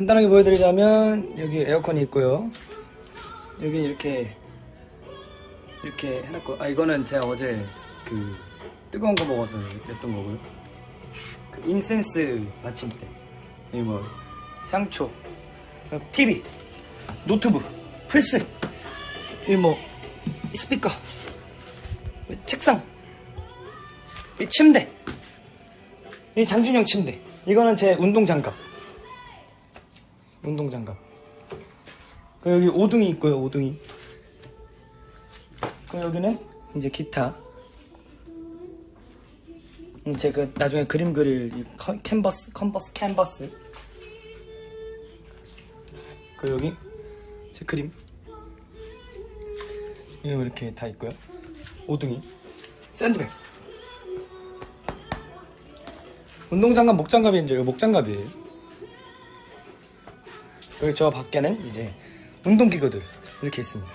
간단하게 보여드리자면 여기 에어컨이 있고요. 여기 이렇게 이렇게 해놨고 아 이거는 제가 어제 그 뜨거운 거 먹어서 냈던 거고요. 그 인센스 받침대 여기 뭐 향초 TV 노트북 플스 여기 뭐 스피커 책상 이 침대 이 장준영 침대 이거는 제 운동 장갑 운동 장갑. 여기 오둥이 있고요 오둥이. 그리고 여기는 이제 기타. 음, 제가 나중에 그림 그릴 이 컨- 캔버스 컨버스 캔버스. 그리고 여기 제 그림. 이거 이렇게 다 있고요. 오둥이. 샌드백. 운동장갑 목장갑이 이제 목장갑이에요 그리고 저 밖에는 이제 운동기구들 이렇게 있습니다